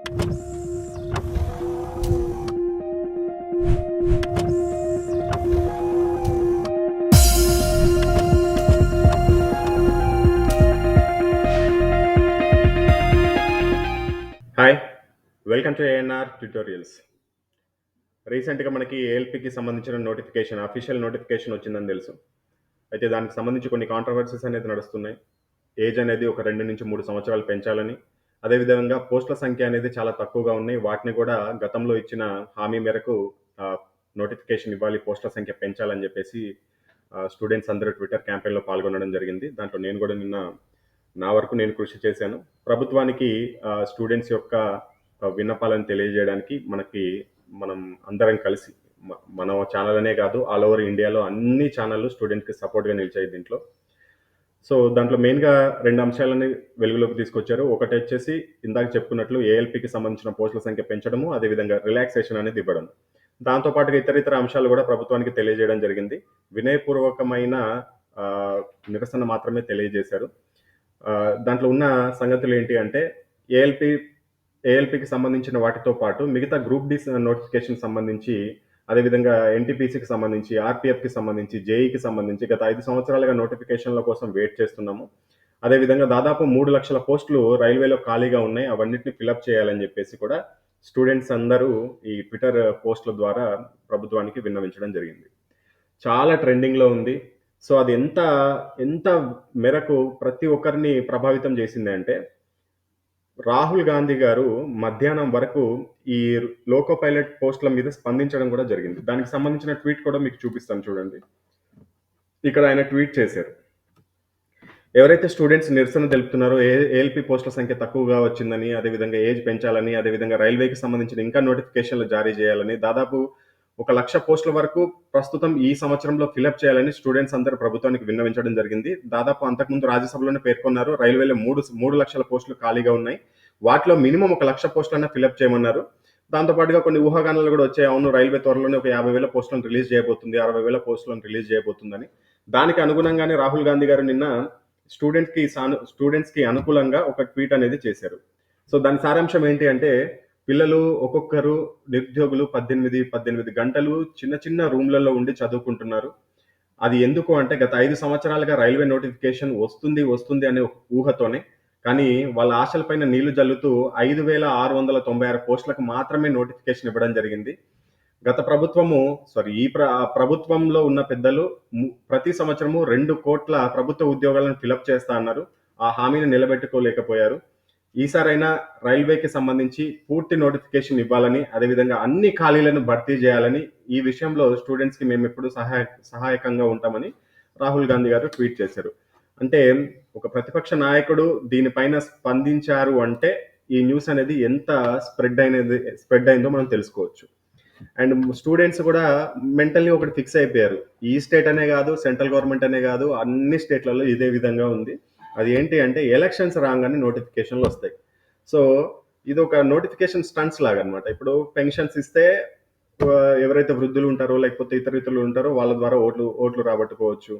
Hi welcome to ANR tutorials. రీసెంట్గా మనకి ఏఎల్పికి సంబంధించిన నోటిఫికేషన్ అఫీషియల్ నోటిఫికేషన్ వచ్చిందని తెలుసు. అయితే దానికి సంబంధించి కొన్ని కాంట్రవర్సీస్ అనేది నడుస్తున్నాయి. ఏజ్ అనేది ఒక రెండు నుంచి మూడు సంవత్సరాలు పెంచాలని అదేవిధంగా పోస్టుల సంఖ్య అనేది చాలా తక్కువగా ఉన్నాయి. వాటిని కూడా గతంలో ఇచ్చిన హామీ మేరకు నోటిఫికేషన్ ఇవ్వాలి పోస్టుల సంఖ్య పెంచాలని చెప్పేసి స్టూడెంట్స్ అందరూ ట్విట్టర్ క్యాంపెయిన్లో పాల్గొనడం జరిగింది. దాంట్లో నేను కూడా నిన్న నా వరకు నేను కృషి చేశాను. ప్రభుత్వానికి స్టూడెంట్స్ యొక్క విన్నపాలను తెలియజేయడానికి మనకి మనం అందరం కలిసి మన ఛానల్ అనే కాదు ఆల్ ఓవర్ ఇండియాలో అన్ని ఛానళ్ళు స్టూడెంట్కి సపోర్ట్గా నిలిచాయి దీంట్లో. సో దాంట్లో మెయిన్గా రెండు అంశాలని వెలుగులోకి తీసుకొచ్చారు. ఒకటి వచ్చేసి ఇందాక చెప్పుకున్నట్లు ఏఎల్పికి సంబంధించిన పోస్టుల సంఖ్య పెంచడము అదేవిధంగా రిలాక్సేషన్ అనేది ఇవ్వడం. దాంతోపాటుగా ఇతర ఇతర అంశాలు కూడా ప్రభుత్వానికి తెలియజేయడం జరిగింది. వినయపూర్వకమైన నిరసన మాత్రమే తెలియజేశారు. దాంట్లో ఉన్న సంగతులు ఏంటి అంటే ఏఎల్పి ఏఎల్పికి సంబంధించిన వాటితో పాటు మిగతా గ్రూప్ డి నోటిఫికేషన్ సంబంధించి అదేవిధంగా ఎన్టీపీసీకి సంబంధించి ఆర్పిఎఫ్కి సంబంధించి జేఈకి సంబంధించి గత ఐదు సంవత్సరాలుగా నోటిఫికేషన్ల కోసం వెయిట్ చేస్తున్నాము. అదేవిధంగా దాదాపు మూడు లక్షల పోస్టులు రైల్వేలో ఖాళీగా ఉన్నాయి. అవన్నిటిని ఫిలప్ చేయాలని చెప్పేసి కూడా స్టూడెంట్స్ అందరూ ఈ ట్విట్టర్ పోస్టుల ద్వారా ప్రభుత్వానికి విన్నవించడం జరిగింది. చాలా ట్రెండింగ్లో ఉంది. సో అది ఎంత ఎంత మేరకు ప్రతి ఒక్కరిని ప్రభావితం చేసింది అంటే రాహుల్ గాంధీ గారు మధ్యాహ్నం వరకు ఈ లోకో పైలట్ పోస్టుల మీద స్పందించడం కూడా జరిగింది. దానికి సంబంధించిన ట్వీట్ కూడా మీకు చూపిస్తాను చూడండి. ఇక్కడ ఆయన ట్వీట్ చేశారు. ఎవరైతే స్టూడెంట్స్ నిరసన తెలుపుతున్నారో ఏ ఏఎల్పి పోస్టుల సంఖ్య తక్కువగా వచ్చిందని అదేవిధంగా ఏజ్ పెంచాలని అదేవిధంగా రైల్వేకి సంబంధించిన ఇంకా నోటిఫికేషన్లు జారీ చేయాలని దాదాపు ఒక లక్ష పోస్టుల వరకు ప్రస్తుతం ఈ సంవత్సరంలో ఫిలప్ చేయాలని స్టూడెంట్స్ అందరూ ప్రభుత్వానికి విన్నవించడం జరిగింది. దాదాపు అంతకుముందు రాజ్యసభలోనే పేర్కొన్నారు రైల్వేలో మూడు మూడు లక్షల పోస్టులు ఖాళీగా ఉన్నాయి. వాటిలో మినిమం ఒక లక్ష పోస్టులన్నా ఫిలప్ చేయమన్నారు. దాంతోపాటుగా కొన్ని ఊహాగానాలు కూడా వచ్చాయి. అవును రైల్వే త్వరలోనే ఒక యాభై వేల పోస్టులను రిలీజ్ చేయబోతుంది అరవై వేల పోస్టులను రిలీజ్ చేయబోతుందని. దానికి అనుగుణంగానే రాహుల్ గాంధీ గారు నిన్న స్టూడెంట్స్కి సాను స్టూడెంట్స్కి అనుకూలంగా ఒక ట్వీట్ అనేది చేశారు. సో దాని సారాంశం ఏంటి అంటే పిల్లలు ఒక్కొక్కరు నిరుద్యోగులు పద్దెనిమిది పద్దెనిమిది గంటలు చిన్న చిన్న రూమ్లలో ఉండి చదువుకుంటున్నారు. అది ఎందుకు అంటే గత ఐదు సంవత్సరాలుగా రైల్వే నోటిఫికేషన్ వస్తుంది వస్తుంది అనే ఊహతోనే కానీ వాళ్ళ ఆశలపైన నీళ్ళు జల్లుతూ ఐదు వేల ఆరు వందల తొంభై ఆరు పోస్టులకు మాత్రమే నోటిఫికేషన్ ఇవ్వడం జరిగింది. గత ప్రభుత్వము సారీ ఈ ప్ర ప్రభుత్వంలో ఉన్న పెద్దలు ప్రతి సంవత్సరము రెండు కోట్ల ప్రభుత్వ ఉద్యోగాలను ఫిలప్ చేస్తా అన్నారు. ఆ హామీని నిలబెట్టుకోలేకపోయారు. ఈసారైనా రైల్వేకి సంబంధించి పూర్తి నోటిఫికేషన్ ఇవ్వాలని అదేవిధంగా అన్ని ఖాళీలను భర్తీ చేయాలని ఈ విషయంలో స్టూడెంట్స్కి మేము ఎప్పుడు సహాయ సహాయకంగా ఉంటామని రాహుల్ గాంధీ గారు ట్వీట్ చేశారు. అంటే ఒక ప్రతిపక్ష నాయకుడు దీనిపైన స్పందించారు అంటే ఈ న్యూస్ అనేది ఎంత స్ప్రెడ్ అయినది స్ప్రెడ్ అయిందో మనం తెలుసుకోవచ్చు. అండ్ స్టూడెంట్స్ కూడా మెంటల్లీ ఒకటి ఫిక్స్ అయిపోయారు. ఈ స్టేట్ అనే కాదు సెంట్రల్ గవర్నమెంట్ అనే కాదు అన్ని స్టేట్లలో ఇదే విధంగా ఉంది. అది ఏంటి అంటే ఎలక్షన్స్ రాగానే నోటిఫికేషన్లు వస్తాయి. సో ఇది ఒక నోటిఫికేషన్ స్టంట్స్ లాగా అనమాట ఇప్పుడు పెన్షన్స్ ఇస్తే ఎవరైతే వృద్ధులు ఉంటారో లేకపోతే ఇతర ఇతరులు ఉంటారో వాళ్ళ ద్వారా ఓట్లు ఓట్లు రాబట్టుకోవచ్చు.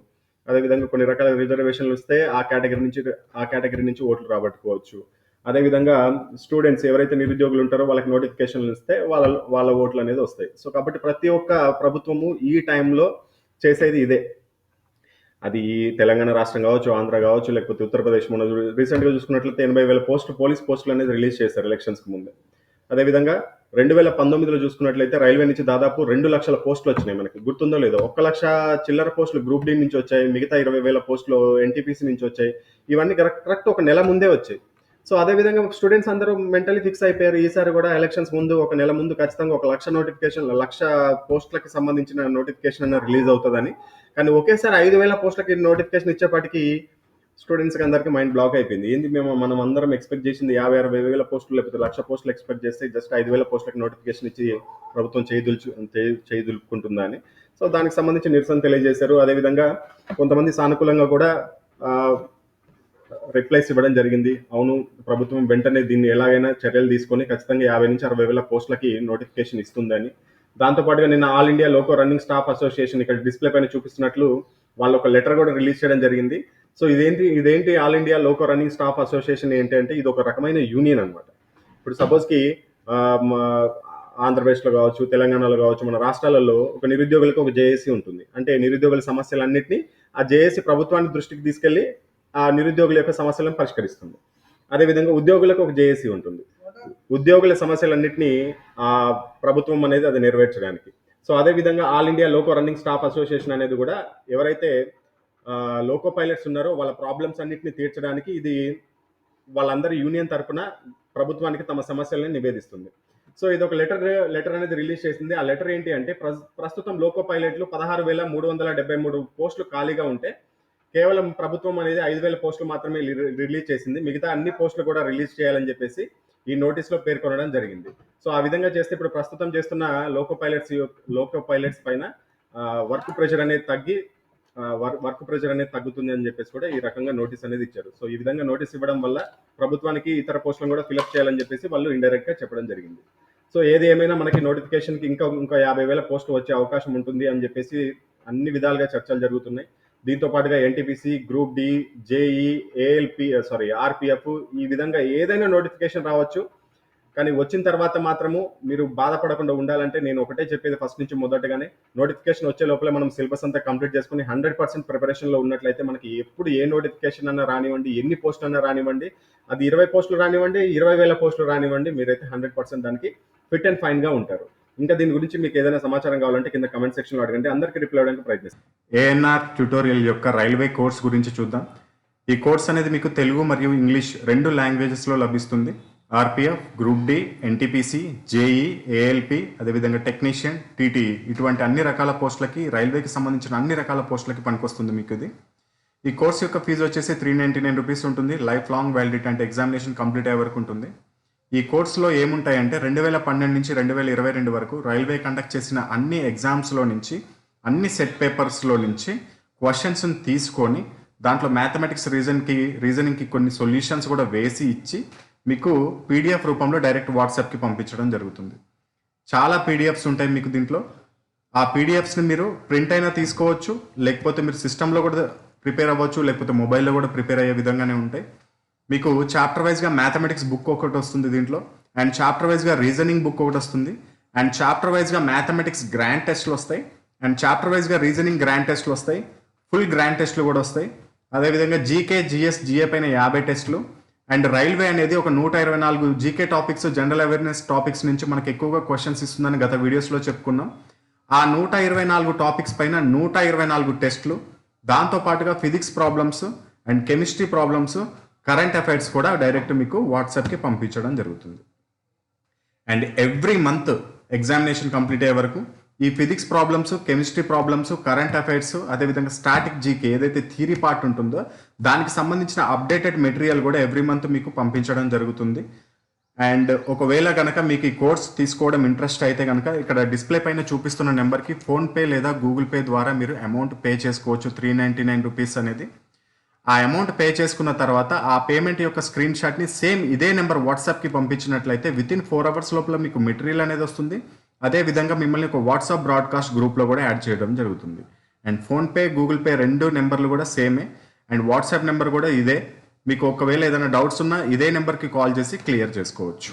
అదేవిధంగా కొన్ని రకాల రిజర్వేషన్లు వస్తే ఆ కేటగిరీ నుంచి ఆ కేటగిరీ నుంచి ఓట్లు రాబట్టుకోవచ్చు. అదేవిధంగా స్టూడెంట్స్ ఎవరైతే నిరుద్యోగులు ఉంటారో వాళ్ళకి నోటిఫికేషన్లు ఇస్తే వాళ్ళ వాళ్ళ ఓట్లు అనేది వస్తాయి. సో కాబట్టి ప్రతి ఒక్క ప్రభుత్వము ఈ టైంలో చేసేది ఇదే. అది తెలంగాణ రాష్ట్రం కావచ్చు ఆంధ్ర కావచ్చు లేకపోతే ఉత్తరప్రదేశ్ మన రీసెంట్గా చూసుకున్నట్లయితే ఎనభై వేల పోస్టులు పోలీస్ పోస్టులు అనేది రిలీజ్ చేశారు ఎలక్షన్స్కి ముందే. అదేవిధంగా రెండు వేల పంతొమ్మిదిలో చూసుకున్నట్లయితే రైల్వే నుంచి దాదాపు రెండు లక్షల పోస్టులు వచ్చినాయి మనకి. గుర్తుందో లేదో? ఒక్క లక్ష చిల్లర పోస్టులు గ్రూప్ డి నుంచి వచ్చాయి మిగతా ఇరవై వేల పోస్టులు ఎన్టీపీసీ నుంచి వచ్చాయి. ఇవన్నీ కరెక్ట్ కరెక్ట్ ఒక నెల ముందే వచ్చాయి. సో అదేవిధంగా స్టూడెంట్స్ అందరూ మెంటలీ ఫిక్స్ అయిపోయారు. ఈసారి కూడా ఎలక్షన్స్ ముందు ఒక నెల ముందు ఖచ్చితంగా ఒక లక్ష నోటిఫికేషన్ లక్ష పోస్టులకి సంబంధించిన నోటిఫికేషన్ అన్న రిలీజ్ అవుతుందని. కానీ ఒకేసారి ఐదు వేల పోస్టులకి నోటిఫికేషన్ ఇచ్చేపాటికి స్టూడెంట్స్కి అందరికీ మైండ్ బ్లాక్ అయిపోయింది. ఏంది మేము మనం అందరం ఎక్స్పెక్ట్ చేసింది యాభై అరవై వేల పోస్టులు లేకపోతే లక్ష పోస్టులు ఎక్స్పెక్ట్ చేస్తే జస్ట్ ఐదు వేల పోస్టులకు నోటిఫికేషన్ ఇచ్చి ప్రభుత్వం చేదుల్చు చేయి అని. సో దానికి సంబంధించి నిరసన తెలియజేశారు. అదేవిధంగా కొంతమంది సానుకూలంగా కూడా రిప్లైస్ ఇవ్వడం జరిగింది. అవును ప్రభుత్వం వెంటనే దీన్ని ఎలాగైనా చర్యలు తీసుకొని ఖచ్చితంగా యాభై నుంచి అరవై వేల పోస్టులకి నోటిఫికేషన్ ఇస్తుందని. దాంతోపాటుగా నిన్న all India loco running staff association ఇక్కడ డిస్ప్లే పైన చూపిస్తున్నట్లు వాళ్ళు ఒక లెటర్ కూడా రిలీజ్ చేయడం జరిగింది. సో ఇదేంటి ఇదేంటి all India loco running staff association ఏంటి అంటే ఇది ఒక రకమైన యూనియన్ అన్నమాట. ఇప్పుడు సపోజ్కి ఆంధ్రప్రదేశ్లో కావచ్చు తెలంగాణలో కావచ్చు మన రాష్ట్రాలలో ఒక నిరుద్యోగులకు ఒక జేఏసీ ఉంటుంది. అంటే నిరుద్యోగుల సమస్యలన్నింటినీ ఆ జేఏసీ ప్రభుత్వాన్ని దృష్టికి తీసుకెళ్ళి ఆ నిరుద్యోగుల యొక్క సమస్యలను పరిష్కరిస్తుంది. అదేవిధంగా ఉద్యోగులకు ఒక జేఏసీ ఉంటుంది. ఉద్యోగుల సమస్యలన్నింటినీ ఆ ప్రభుత్వం అనేది అది నెరవేర్చడానికి. సో అదేవిధంగా all India loco running staff association అనేది కూడా ఎవరైతే లోకో పైలట్స్ ఉన్నారో వాళ్ళ ప్రాబ్లమ్స్ అన్నింటినీ తీర్చడానికి ఇది వాళ్ళందరి యూనియన్ తరపున ప్రభుత్వానికి తమ సమస్యలను నివేదిస్తుంది. సో ఇది ఒక లెటర్ లెటర్ అనేది రిలీజ్ చేసింది. ఆ లెటర్ ఏంటి అంటే ప్రస్- ప్రస్తుతం లోకో పైలట్లు పదహారు వేల మూడు వందల డెబ్బై మూడు పోస్టులు ఖాళీగా ఉంటే కేవలం ప్రభుత్వం అనేది ఐదు వేల పోస్టులు మాత్రమే రి- రిలీజ్ చేసింది. మిగతా అన్ని పోస్టులు కూడా రిలీజ్ చేయాలని చెప్పేసి ఈ నోటీస్లో పేర్కొనడం జరిగింది. సో ఆ విధంగా చేస్తే ఇప్పుడు ప్రస్తుతం చేస్తున్న లోకో పైలట్స్ లోకో పైలట్స్ పైన వర్క్ ప్రెషర్ అనేది తగ్గి వర్క్ ప్రెషర్ అనేది తగ్గుతుంది అని చెప్పేసి కూడా ఈ రకంగా నోటీస్ అనేది ఇచ్చారు. సో ఈ విధంగా నోటీస్ ఇవ్వడం వల్ల ప్రభుత్వానికి ఇతర పోస్టులను కూడా ఫిలప్ చేయాలని చెప్పేసి వాళ్ళు ఇండైరెక్ట్గా చెప్పడం జరిగింది. సో ఏది ఏమైనా మనకి నోటిఫికేషన్కి ఇంకా ఇంకా యాభై వేల పోస్టులు వచ్చే అవకాశం ఉంటుంది అని చెప్పేసి అన్ని విధాలుగా చర్చలు జరుగుతున్నాయి. దీంతో పాటుగా NTPC group D JE ALP sorry RPF ఈ విధంగా ఏదైనా నోటిఫికేషన్ రావచ్చు. కానీ వచ్చిన తర్వాత మాత్రము మీరు బాధపడకుండా ఉండాలంటే నేను ఒకటే చెప్పేది ఫస్ట్ నుంచి మొదటగానే. నోటిఫికేషన్ వచ్చే లోపల మనం సిలబస్ అంతా కంప్లీట్ చేసుకుని హండ్రెడ్ పర్సెంట్ ప్రిపరేషన్లో ఉన్నట్లయితే మనకి ఎప్పుడు ఏ నోటిఫికేషన్ అన్నా రానివ్వండి ఎన్ని పోస్టులు అన్నా రానివ్వండి అది ఇరవై పోస్టులు రానివ్వండి ఇరవై వేల పోస్టులు రానివ్వండి మీరైతే హండ్రెడ్ పర్సెంట్ దానికి ఫిట్ అండ్ ఫైన్గా ఉంటారు. ఇంకా దీని గురించి మీకు ఏదైనా సమాచారం కావాలంటే కింద కమెంట్ సెక్షన్లో అడగండి. అందరికీ రిప్లై అవ్వడానికి ప్రయత్నిస్తాం. ఏఎన్ఆర్ ట్యూటోరియల్ యొక్క రైల్వే కోర్స్ గురించి చూద్దాం. ఈ కోర్స్ అనేది మీకు తెలుగు మరియు ఇంగ్లీష్ రెండు లాంగ్వేజెస్లో లభిస్తుంది. RPF group D NTPC JE ALP అదేవిధంగా టెక్నీషియన్ టీటీఈ ఇటువంటి అన్ని రకాల పోస్టులకి రైల్వేకి సంబంధించిన అన్ని రకాల పోస్టులకి పనికొస్తుంది మీకు ఇది. ఈ కోర్స్ యొక్క ఫీజు వచ్చేసి త్రీ నైంటీ నైన్ రూపీస్ ఉంటుంది. లైఫ్ లాంగ్ వ్యాలిడిటీ అంటే ఎగ్జామినేషన్ కంప్లీట్ అయ్యే వరకు ఉంటుంది. ఈ కోర్సులో ఏముంటాయంటే రెండు వేల పన్నెండు నుంచి రెండు వేల ఇరవై రెండు వరకు రైల్వే కండక్ట్ చేసిన అన్ని ఎగ్జామ్స్లో నుంచి అన్ని సెట్ పేపర్స్లో నుంచి క్వశ్చన్స్ని తీసుకొని దాంట్లో మ్యాథమెటిక్స్ రీజన్కి రీజనింగ్కి కొన్ని సొల్యూషన్స్ కూడా వేసి ఇచ్చి మీకు పీడిఎఫ్ రూపంలో డైరెక్ట్ వాట్సాప్కి పంపించడం జరుగుతుంది. చాలా పీడిఎఫ్స్ ఉంటాయి మీకు దీంట్లో. ఆ పీడిఎఫ్స్ని మీరు ప్రింట్ అయినా తీసుకోవచ్చు లేకపోతే మీరు సిస్టంలో కూడా ప్రిపేర్ అవ్వచ్చు లేకపోతే మొబైల్లో కూడా ప్రిపేర్ అయ్యే విధంగానే ఉంటాయి. మీకు చాప్టర్ వైజ్గా మ్యాథమెటిక్స్ బుక్ ఒకటి వస్తుంది దీంట్లో అండ్ చాప్టర్ వైజ్గా రీజనింగ్ బుక్ ఒకటి వస్తుంది అండ్ చాప్టర్ వైజ్గా మ్యాథమెటిక్స్ గ్రాండ్ టెస్ట్లు వస్తాయి అండ్ చాప్టర్ వైజ్గా రీజనింగ్ గ్రాండ్ టెస్ట్లు వస్తాయి ఫుల్ గ్రాండ్ టెస్ట్లు కూడా వస్తాయి. అదేవిధంగా జీకే జిఎస్ జిఏ పైన యాభై టెస్ట్లు అండ్ రైల్వే అనేది ఒక నూట ఇరవై నాలుగు GK topics general awareness topics నుంచి మనకు ఎక్కువగా క్వశ్చన్స్ ఇస్తుందని గత వీడియోస్లో చెప్పుకున్నాం. ఆ నూట ఇరవై నాలుగు టాపిక్స్ పైన నూట ఇరవై నాలుగు టెస్ట్లు దాంతో పాటుగా physics problems and chemistry problems current affairs కూడా డైరెక్ట్ మీకు వాట్సాప్కి పంపించడం జరుగుతుంది. And every month examination complete అయ్యే వరకు ఈ physics problems chemistry problems current affairs అదేవిధంగా స్టాటిక్ జీకే ఏదైతే థీరీ పార్ట్ ఉంటుందో దానికి సంబంధించిన అప్డేటెడ్ మెటీరియల్ కూడా ఎవ్రీ మంత్ మీకు పంపించడం జరుగుతుంది. అండ్ ఒకవేళ కనుక మీకు ఈ కోర్స్ తీసుకోవడం ఇంట్రెస్ట్ అయితే కనుక ఇక్కడ డిస్ప్లే పైన చూపిస్తున్న నెంబర్కి ఫోన్పే లేదా గూగుల్ పే ద్వారా మీరు అమౌంట్ పే చేసుకోవచ్చు. త్రీ నైంటీ నైన్ రూపీస్ అనేది. ఆ అమౌంట్ పే చేసుకున్న తర్వాత ఆ పేమెంట్ యొక్క స్క్రీన్ షాట్ని సేమ్ ఇదే నెంబర్ వాట్సాప్కి పంపించినట్లయితే విత్ ఇన్ ఫోర్ అవర్స్ లోపల మీకు మెటీరియల్ అనేది వస్తుంది. అదే విధంగా మిమ్మల్ని ఒక వాట్సాప్ బ్రాడ్కాస్ట్ గ్రూప్లో కూడా యాడ్ చేయడం జరుగుతుంది. అండ్ ఫోన్పే గూగుల్ పే రెండు నెంబర్లు కూడా సేమే అండ్ వాట్సాప్ నెంబర్ కూడా ఇదే. మీకు ఒకవేళ ఏదైనా డౌట్స్ ఉన్నా ఇదే నెంబర్కి కాల్ చేసి క్లియర్ చేసుకోవచ్చు.